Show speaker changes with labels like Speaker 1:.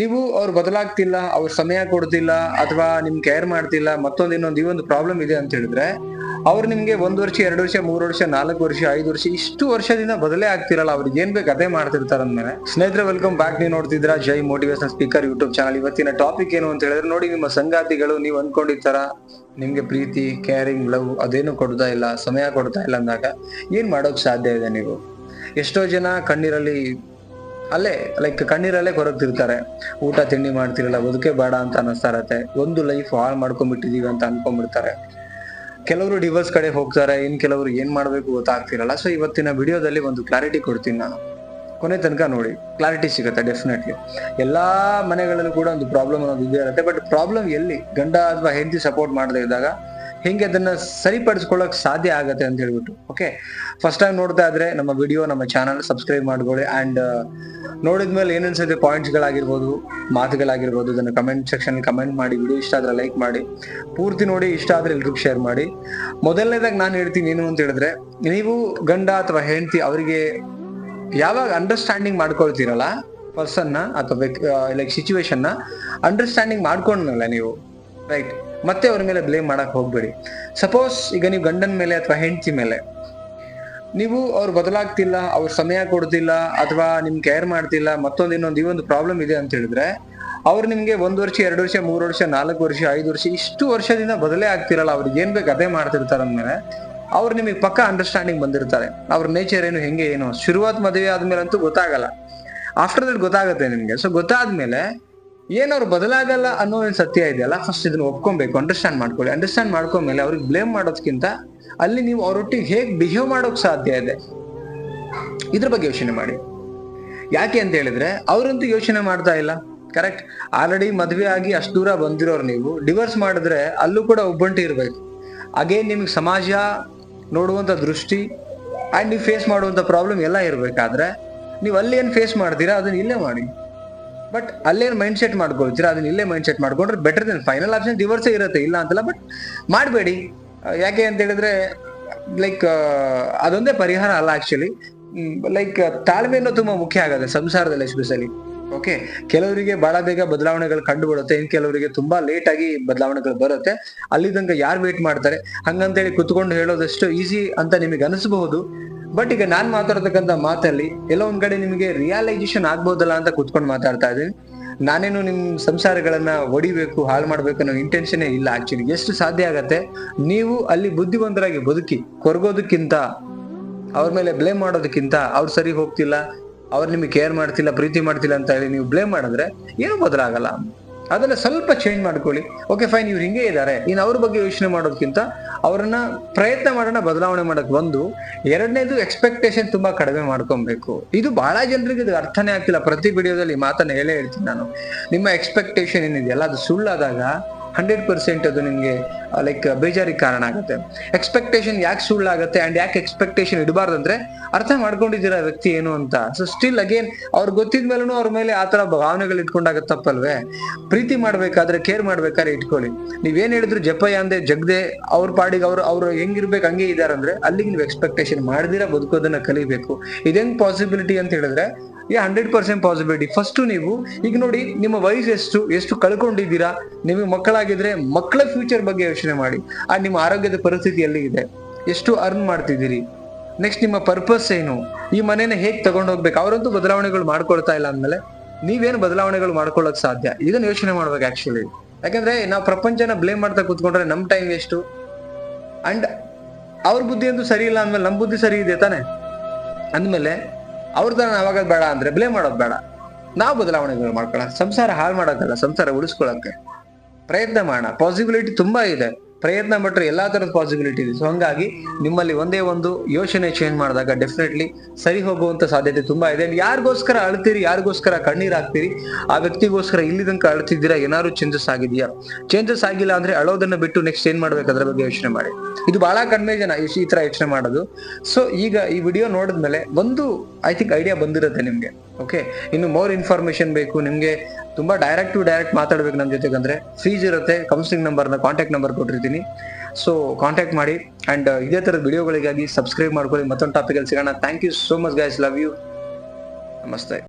Speaker 1: ನೀವು ಅವ್ರು ಬದಲಾಗ್ತಿಲ್ಲ ಅವ್ರ ಸಮಯ ಕೊಡ್ತಿಲ್ಲ ಅಥವಾ ನಿಮ್ ಕೇರ್ ಮಾಡ್ತಿಲ್ಲ, ಮತ್ತೊಂದು ಇನ್ನೊಂದು ಈ ಒಂದು ಪ್ರಾಬ್ಲಮ್ ಇದೆ ಅಂತ ಹೇಳಿದ್ರೆ, ಅವ್ರು ನಿಮ್ಗೆ ಒಂದ್ ವರ್ಷ, ಎರಡು ವರ್ಷ, ಮೂರು ವರ್ಷ, ನಾಲ್ಕು ವರ್ಷ, ಐದು ವರ್ಷ, ಇಷ್ಟು ವರ್ಷದಿಂದ ಬದಲೇ ಆಗ್ತಿರಲ್ಲ, ಅವ್ರಿಗೆ ಏನ್ ಬೇಕು ಅದೇ ಮಾಡ್ತಿರ್ತಾರ ಅಂದ್ಮೇಲೆ. ಸ್ನೇಹಿತರೆ ವೆಲ್ಕಮ್ ಬ್ಯಾಕ್ ನೀವು ನೋಡ್ತಿದ್ರ Jai motivation speaker YouTube channel ಇವತ್ತಿನ ಟಾಪಿಕ್ ಏನು ಅಂತ ಹೇಳಿದ್ರೆ, ನೋಡಿ ನಿಮ್ಮ ಸಂಗಾತಿಗಳು, ನೀವು ಅನ್ಕೊಂಡಿರ್ತಾರ, ನಿಮ್ಗೆ ಪ್ರೀತಿ ಕೇರಿಂಗ್ ಲವ್ ಅದೇನು ಕೊಡ್ತಾ ಇಲ್ಲ, ಸಮಯ ಕೊಡ್ತಾ ಇಲ್ಲ ಅಂದಾಗ ಏನ್ ಮಾಡೋಕ್ ಸಾಧ್ಯ ಇದೆ ನೀವು? ಎಷ್ಟೋ ಜನ ಕಣ್ಣೀರಲ್ಲಿ ಅಲ್ಲೇ ಲೈಕ್ ಕಣ್ಣೀರಲ್ಲೇ ಕೊರಗ್ತಿರ್ತಾರೆ. ಊಟ ತಿಂಡಿ ಮಾಡ್ತಿರಲ್ಲ, ಬದುಕೆ ಬೇಡ ಅಂತ ಅನಿಸ್ತಾ ಇರತ್ತೆ ಒಂದು ಲೈಫ್ ಹಾಳು ಮಾಡ್ಕೊಂಡ್ಬಿಟ್ಟಿದೀವಿ ಅಂತ ಅನ್ಕೊಂಡ್ಬಿಡ್ತಾರೆ. ಕೆಲವರು ಡಿವೋರ್ಸ್ ಕಡೆ ಹೋಗ್ತಾರೆ, ಇನ್ ಕೆಲವರು ಏನ್ ಮಾಡ್ಬೇಕು ಗೊತ್ತಾಗ್ತಿರಲ್ಲ. ಸೊ ಇವತ್ತಿನ ವಿಡಿಯೋದಲ್ಲಿ ಒಂದು ಕ್ಲಾರಿಟಿ ಕೊಡ್ತೀನಿ ನಾನು. ಕೊನೆ ತನಕ ನೋಡಿ ಕ್ಲಾರಿಟಿ ಸಿಗುತ್ತೆ ಡೆಫಿನೆಟ್ಲಿ ಎಲ್ಲಾ ಮನೆಗಳಲ್ಲೂ ಕೂಡ ಒಂದು ಪ್ರಾಬ್ಲಮ್ ಅನ್ನೋದು ಇದೇ ಇರುತ್ತೆ. ಬಟ್ ಪ್ರಾಬ್ಲಮ್ ಎಲ್ಲಿ? ಗಂಡ ಅಥವಾ ಹೆಂಡತಿ ಸಪೋರ್ಟ್ ಮಾಡದೇ ಇದ್ದಾಗ ಹೆಂಗೆ ಅದನ್ನ ಸರಿಪಡಿಸ್ಕೊಳ್ಳೋಕೆ ಸಾಧ್ಯ ಆಗತ್ತೆ ಅಂತ ಹೇಳ್ಬಿಟ್ಟು. ಓಕೆ ಫಸ್ಟ್ ಟೈಮ್ ನೋಡ್ತಾ ಇದ್ರೆ ನಮ್ಮ ವಿಡಿಯೋ ನಮ್ಮ ಚಾನಲ್ ಸಬ್ಸ್ಕ್ರೈಬ್ ಮಾಡ್ಕೊಳ್ಳಿ. ಅಂಡ್ ನೋಡಿದ್ಮೇಲೆ ಏನೇನ್ಸಿದೆ ಪಾಯಿಂಟ್ಸ್ಗಳಾಗಿರ್ಬೋದು ಮಾತುಗಳಾಗಿರ್ಬೋದು ಅದನ್ನ ಕಮೆಂಟ್ ಸೆಕ್ಷನ್ ಕಮೆಂಟ್ ಮಾಡಿ ವಿಡಿಯೋ ಇಷ್ಟ ಆದ್ರೆ ಲೈಕ್ ಮಾಡಿ, ಪೂರ್ತಿ ನೋಡಿ ಇಷ್ಟ ಆದ್ರೆ ಎಲ್ರಿಗೂ ಶೇರ್ ಮಾಡಿ. ಮೊದಲನೇದಾಗಿ ನಾನು ಹೇಳ್ತೀನಿ ಏನು ಅಂತ ಹೇಳಿದ್ರೆ, ನೀವು ಗಂಡ ಅಥವಾ ಹೆಂಡತಿ ಅವರಿಗೆ ಯಾವಾಗ ಅಂಡರ್ಸ್ಟ್ಯಾಂಡಿಂಗ್ ಮಾಡ್ಕೊಳ್ತೀರಲ್ಲ ಪರ್ಸನ್ನ ಅಥವಾ ಲೈಕ್ ಸಿಚುವೇಶನ್ನ ಅಂಡರ್ಸ್ಟ್ಯಾಂಡಿಂಗ್ ಮಾಡ್ಕೊಂಡಲ್ಲ ನೀವು ರೈಟ್ ಮತ್ತೆ ಅವ್ರ ಮೇಲೆ ಬ್ಲೇಮ್ ಮಾಡಕ್ ಹೋಗ್ಬೇಡಿ. ಸಪೋಸ್ ಈಗ ನೀವು ಗಂಡನ ಮೇಲೆ ಅಥವಾ ಹೆಂಡತಿ ಮೇಲೆ, ನೀವು ಅವ್ರು ಬದಲಾಗ್ತಿಲ್ಲ, ಅವ್ರ ಸಮಯ ಕೊಡ್ತಿಲ್ಲ ಅಥವಾ ನಿಮ್ ಕೇರ್ ಮಾಡ್ತಿಲ್ಲ, ಮತ್ತೊಂದು ಇನ್ನೊಂದು ಈ ಒಂದು ಪ್ರಾಬ್ಲಮ್ ಇದೆ ಅಂತ ಹೇಳಿದ್ರೆ, ಅವ್ರು ನಿಮ್ಗೆ ಒಂದ್ ವರ್ಷ, ಎರಡು ವರ್ಷ, ಮೂರು ವರ್ಷ, ನಾಲ್ಕು ವರ್ಷ, ಐದು ವರ್ಷ, ಇಷ್ಟು ವರ್ಷದಿಂದ ಬದಲೇ ಆಗ್ತಿರಲ್ಲ ಅವ್ರಿಗೆ ಏನ್ ಬೇಕು ಅದೇ ಮಾಡ್ತಿರ್ತಾರ ಅಂದ್ಮೇಲೆ, ಅವ್ರು ನಿಮಗೆ ಪಕ್ಕ ಅಂಡರ್ಸ್ಟ್ಯಾಂಡಿಂಗ್ ಬಂದಿರ್ತಾರೆ. ಅವ್ರ ನೇಚರ್ ಏನು, ಹೆಂಗೆ ಏನು, ಶುರುವಾತ್ ಮದುವೆ ಆದ್ಮೇಲೆ ಅಂತೂ ಗೊತ್ತಾಗಲ್ಲ. ಆಫ್ಟರ್ ದಟ್ ಗೊತ್ತಾಗುತ್ತೆ ನಿಮ್ಗೆ. ಸೊ ಗೊತ್ತಾದ್ಮೇಲೆ ಏನ್ ಅವ್ರು ಬದಲಾಗಲ್ಲ ಅನ್ನೋ ಒಂದು ಸತ್ಯ ಇದೆಯಲ್ಲ ಫಸ್ಟ್ ಇದನ್ನ ಒಪ್ಕೊಬೇಕು ಅಂಡರ್ಸ್ಟ್ಯಾಂಡ್ ಮಾಡ್ಕೊಳ್ಳಿ. ಅಂಡರ್ಸ್ಟ್ಯಾಂಡ್ ಮಾಡ್ಕೊಂಡ್ಮೇಲೆ ಅವ್ರಿಗೆ ಬ್ಲೇಮ್ ಮಾಡೋದಕ್ಕಿಂತ ಅಲ್ಲಿ ನೀವು ಅವರೊಟ್ಟಿಗೆ ಹೇಗೆ ಬಿಹೇವ್ ಮಾಡೋಕ್ ಸಾಧ್ಯ ಇದೆ? ಇದ್ರ ಬಗ್ಗೆ ಯೋಚನೆ ಮಾಡಿ. ಯಾಕೆ ಅಂತ ಹೇಳಿದ್ರೆ, ಅವರಂತೂ ಯೋಚನೆ ಮಾಡ್ತಾ ಇಲ್ಲ. ಕರೆಕ್ಟ್ ಆಲ್ರೆಡಿ ಮದ್ವೆ ಆಗಿ ಅಷ್ಟು ದೂರ ಬಂದಿರೋರು ನೀವು. ಡಿವೋರ್ಸ್ ಮಾಡಿದ್ರೆ ಅಲ್ಲೂ ಕೂಡ ಒಬ್ಬಂಟಿ ಇರಬೇಕು. ಅಗೇನ್ ನಿಮ್ಗೆ ಸಮಾಜ ನೋಡುವಂತ ದೃಷ್ಟಿ ಆ್ಯಂಡ್ ನೀವು ಫೇಸ್ ಮಾಡುವಂಥ ಪ್ರಾಬ್ಲಮ್ ಎಲ್ಲ ಇರಬೇಕಾದ್ರೆ, ನೀವು ಅಲ್ಲಿ ಏನು ಫೇಸ್ ಮಾಡ್ತೀರಾ ಅದನ್ನ ಇಲ್ಲೇ ಮಾಡಿ. ಬಟ್ ಅಲ್ಲೇನು ಮೈಂಡ್ ಸೆಟ್ ಮಾಡ್ಕೊಳ್ತೀರಾ ಅದನ್ನ ಇಲ್ಲೇ ಮೈಂಡ್ ಸೆಟ್ ಮಾಡ್ಕೊಂಡ್ರೆ better then final option divorce ಇರುತ್ತೆ, ಇಲ್ಲ ಅಂತಲ್ಲ ಬಟ್ ಮಾಡಬೇಡಿ. ಯಾಕೆ ಅಂತ ಹೇಳಿದ್ರೆ ಲೈಕ್ ಅದೊಂದೇ ಪರಿಹಾರ ಅಲ್ಲ ಆಕ್ಚುಲಿ ಲೈಕ್ ತಾಳ್ಮೆಯನ್ನು ತುಂಬಾ ಮುಖ್ಯ ಆಗುತ್ತೆ ಸಂಸಾರದಲ್ಲಿ ಎಸ್ಪೆಷಲಿ ಓಕೆ ಕೆಲವರಿಗೆ ಬಹಳ ಬೇಗ ಬದಲಾವಣೆಗಳು ಕಂಡು ಬಿಡುತ್ತೆ ಇನ್ ಕೆಲವರಿಗೆ ತುಂಬಾ ಲೇಟ್ ಆಗಿ ಬದಲಾವಣೆಗಳು ಬರುತ್ತೆ. ಅಲ್ಲಿ ತನಕ ಯಾರು ವೇಟ್ ಮಾಡ್ತಾರೆ? ಹಂಗಂತೇಳಿ ಕುತ್ಕೊಂಡು ಹೇಳೋದಷ್ಟು ಈಸಿ ಅಂತ ನಿಮಗೆ ಅನಿಸಬಹುದು. ಬಟ್ ಈಗ ನಾನ್ ಮಾತಾಡ್ತಕ್ಕಂಥ ಮಾತಲ್ಲಿ ಎಲ್ಲೋ ಒಂದ್ ಕಡೆ ನಿಮಗೆ ರಿಯಲೈಸೇಷನ್ ಆಗ್ಬೋದಲ್ಲ ಅಂತ ಕುತ್ಕೊಂಡು ಮಾತಾಡ್ತಾ ಇದ್ದೀನಿ ನಾನೇನು ನಿಮ್ ಸಂಸಾರಗಳನ್ನ ಒಡಿಬೇಕು, ಹಾಳು ಮಾಡ್ಬೇಕು ಅನ್ನೋ ಇಂಟೆನ್ಷನ್ ಇಲ್ಲ ಆಕ್ಚುಲಿ ಎಷ್ಟು ಸಾಧ್ಯ ಆಗತ್ತೆ? ನೀವು ಅಲ್ಲಿ ಬುದ್ಧಿವಂತರಾಗಿ ಬದುಕಿ, ಕೊರಗೋದಕ್ಕಿಂತ, ಅವ್ರ ಮೇಲೆ ಬ್ಲೇಮ್ ಮಾಡೋದಕ್ಕಿಂತ ಅವ್ರು ಸರಿ ಹೋಗ್ತಿಲ್ಲ, ಅವ್ರು ನಿಮಗೆ ಕೇರ್ ಮಾಡ್ತಿಲ್ಲ, ಪ್ರೀತಿ ಮಾಡ್ತಿಲ್ಲ ಅಂತ ಹೇಳಿ ನೀವು ಬ್ಲೇಮ್ ಮಾಡಿದ್ರೆ ಏನು ಬದಲಾಗಲ್ಲ. ಅದನ್ನ ಸ್ವಲ್ಪ ಚೇಂಜ್ ಮಾಡ್ಕೊಳ್ಳಿ. ಓಕೆ ಫೈನ್ ಇವ್ರು ಹಿಂಗೆ ಇದ್ದಾರೆ. ಇನ್ನು ಅವ್ರ ಬಗ್ಗೆ ಯೋಚನೆ ಮಾಡೋದಕ್ಕಿಂತ ಅವ್ರನ್ನ ಪ್ರಯತ್ನ ಮಾಡೋಣ, ಬದಲಾವಣೆ ಮಾಡಕ್ ಒಂದು ಎರಡನೇದು ಎಕ್ಸ್ಪೆಕ್ಟೇಷನ್ ತುಂಬಾ ಕಡಿಮೆ ಮಾಡ್ಕೊಬೇಕು. ಇದು ಬಹಳ ಜನರಿಗೆ ಇದು ಅರ್ಥನೇ ಆಗ್ತಿಲ್ಲ. ಪ್ರತಿ ವಿಡಿಯೋದಲ್ಲಿ ಮಾತನ್ನ ಹೇಳೇ ಹೇಳ್ತೀನಿ ನಾನು. ನಿಮ್ಮ ಎಕ್ಸ್ಪೆಕ್ಟೇಷನ್ ಏನಿದೆಯಲ್ಲ ಅದು ಸುಳ್ಳಾದಾಗ ಹಂಡ್ರೆಡ್ ಪರ್ಸೆಂಟ್ ಅದು ನಿಮಗೆ ಲೈಕ್ ಬೇಜಾರಿಗೆ ಕಾರಣ ಆಗುತ್ತೆ. ಎಕ್ಸ್ಪೆಕ್ಟೇಷನ್ ಯಾಕೆ ಸುಳ್ಳಾಗುತ್ತೆ ಅಂಡ್ ಯಾಕೆ ಎಕ್ಸ್ಪೆಕ್ಟೇಷನ್ ಇಡಬಾರ್ದಂದ್ರೆ ಅರ್ಥ ಮಾಡ್ಕೊಂಡಿದ್ದೀರಾ ವ್ಯಕ್ತಿ ಏನು ಅಂತ. ಸೊ ಸ್ಟಿಲ್ ಅಗೇನ್ ಅವ್ರು ಗೊತ್ತಿದ್ಮೇಲೂ ಅವ್ರ ಮೇಲೆ ಆ ತರ ಭಾವನೆಗಳು ಇಟ್ಕೊಂಡಾಗ ತಪ್ಪಲ್ವೇ? ಪ್ರೀತಿ ಮಾಡಬೇಕಾದ್ರೆ ಕೇರ್ ಮಾಡ್ಬೇಕಾದ್ರೆ ಇಟ್ಕೊಳ್ಳಿ. ನೀವೇನು ಹೇಳಿದ್ರು ಜಪಯ್ಯ ಅಂದೆ ಜಗದೆ, ಅವ್ರ ಪಾಡಿಗೆ ಅವ್ರು ಅವ್ರು ಹೆಂಗಿರ್ಬೇಕು, ಹಂಗೆ ಇದಾರಂದ್ರೆ ಅಲ್ಲಿಗೆ ನೀವು ಎಕ್ಸ್ಪೆಕ್ಟೇಷನ್ ಮಾಡಿದಿರ, ಬದುಕೋದನ್ನ ಕಲಿಬೇಕು. ಇದೆಂಗ್ ಪಾಸಿಬಿಲಿಟಿ ಅಂತ ಹೇಳಿದ್ರೆ, ಈ ಹಂಡ್ರೆಡ್ ಪರ್ಸೆಂಟ್ ಪಾಸಿಬಿಲಿಟಿ ಫಸ್ಟ್ ನೀವು, ಈಗ ನೋಡಿ, ನಿಮ್ಮ ವಯಸ್ಸು ಎಷ್ಟು ಎಷ್ಟು ಕಳ್ಕೊಂಡಿದ್ದೀರಾ ನಿಮಗೆ ಮಕ್ಕಳಾಗಿದ್ರೆ ಮಕ್ಕಳ ಫ್ಯೂಚರ್ ಬಗ್ಗೆ ಯೋಚನೆ ಮಾಡಿ. ಆ ನಿಮ್ಮ ಆರೋಗ್ಯದ ಪರಿಸ್ಥಿತಿ ಎಲ್ಲಿ ಇದೆ? ಎಷ್ಟು ಅರ್ನ್ ಮಾಡ್ತಿದ್ದೀರಿ? ನೆಕ್ಸ್ಟ್ ನಿಮ್ಮ ಪರ್ಪಸ್ ಏನು? ಈ ಮನೇನ ಹೇಗ್ ತಗೊಂಡು ಹೋಗ್ಬೇಕು? ಅವರಂತೂ ಬದಲಾವಣೆಗಳು ಮಾಡ್ಕೊಳ್ತಾ ಇಲ್ಲ ಅಂದಮೇಲೆ ನೀವೇನು ಬದಲಾವಣೆಗಳು ಮಾಡ್ಕೊಳ್ಳೋಕೆ ಸಾಧ್ಯ? ಇದನ್ನ ಯೋಚನೆ ಮಾಡ್ಬೇಕು ಆಕ್ಚುಲಿ ಯಾಕಂದ್ರೆ ನಾವು ಪ್ರಪಂಚನ ಬ್ಲೇಮ್ ಮಾಡ್ತಾ ಕೂತ್ಕೊಂಡ್ರೆ ನಮ್ಮ ಟೈಮ್ ಎಷ್ಟು ಅಂಡ್ ಅವ್ರ ಬುದ್ಧಿ ಅಂತೂ ಸರಿ ಇಲ್ಲ ಅಂದ್ಮೇಲೆ ನಮ್ಮ ಬುದ್ಧಿ ಸರಿ ಇದೆ ತಾನೆ? ಅಂದ್ಮೇಲೆ ಅವ್ರ ತರ ಬೇಡ ಅಂದ್ರೆ ಬ್ಲೇಮ್ ಮಾಡೋದು ಬೇಡ. ನಾವು ಬದಲಾವಣೆಗಳು ಮಾಡ್ಕೊಳ್ಳೋಣ ಸಂಸಾರ ಹಾಳು ಮಾಡೋಕ್ಕಲ್ಲ ಸಂಸಾರ ಉಳಿಸ್ಕೊಳ್ಳೋಕೆ ಪ್ರಯತ್ನ ಮಾಡೋಣ. ಪಾಸಿಬಿಲಿಟಿ ತುಂಬಾ ಇದೆ. ಪ್ರಯತ್ನ ಪಟ್ಟರೆ ಎಲ್ಲಾ ತರದ ಪಾಸಿಬಿಲಿಟಿ ಇದೆ. ಸೊ ಹಂಗಾಗಿ ನಿಮ್ಮಲ್ಲಿ ಒಂದೇ ಒಂದು ಯೋಚನೆ ಚೇಂಜ್ ಮಾಡಿದಾಗ ಡೆಫಿನೆಟ್ಲಿ ಸರಿ ಹೋಗುವಂತ ಸಾಧ್ಯತೆ ತುಂಬಾ ಇದೆ. ಯಾರಿಗೋಸ್ಕರ ಅಳ್ತೀರಿ, ಯಾರಿಗೋಸ್ಕರ ಕಣ್ಣೀರ್ ಹಾಕ್ತೀರಿ, ಆ ವ್ಯಕ್ತಿಗೋಸ್ಕರ ಇಲ್ಲಿ ತನಕ ಅಳ್ತಿದ್ದೀರಾ, ಏನಾದ್ರು ಚೇಂಜಸ್ ಆಗಿದೆಯಾ? ಚೇಂಜಸ್ ಆಗಿಲ್ಲ ಅಂದ್ರೆ ಅಳೋದನ್ನ ಬಿಟ್ಟು ನೆಕ್ಸ್ಟ್ ಏನ್ ಮಾಡ್ಬೇಕು ಅದ್ರ ಬಗ್ಗೆ ಯೋಚನೆ ಮಾಡಿ. ಇದು ಬಹಳ ಕಡಿಮೆ ಜನ ಈ ತರ ಯೋಚನೆ ಮಾಡೋದು. ಸೊ ಈಗ ಈ ವಿಡಿಯೋ ನೋಡಿದ್ಮೇಲೆ ಒಂದು ಐ ಥಿಂಕ್ ಐಡಿಯಾ ಬಂದಿರುತ್ತೆ ನಿಮ್ಗೆ. ಓಕೆ ಇನ್ನು ಮೋರ್ ಇನ್ಫಾರ್ಮೇಶನ್ ಬೇಕು, ನಿಮ್ಗೆ ತುಂಬಾ ಡೈರೆಕ್ಟ್ ಟು ಡೈರೆಕ್ಟ್ ಮಾತಾಡ್ಬೇಕು ನಮ್ಮ ಜೊತೆಗೆ ಅಂದ್ರೆ ಫೀಸ್ ಇರುತ್ತೆ ಕೌನ್ಸಿಲಿಂಗ್ನ ಕಾಂಟ್ಯಾಕ್ಟ್ ನಂಬರ್ ಕೊಟ್ಟಿರ್ತೀನಿ. ಸೊ ಕಾಂಟ್ಯಾಕ್ಟ್ ಮಾಡಿ ಅಂಡ್ ಇದೇ ತರದ ವಿಡಿಯೋಗಳಿಗಾಗಿ ಸಬ್ಸ್ಕ್ರೈಬ್ ಮಾಡ್ಕೊಳ್ಳಿ. ಮತ್ತೊಂದು ಟಾಪಿಕ್ ಅಲ್ಲಿ ಸಿಗೋಣ. Thank you so much guys love you ನಮಸ್ತೆ.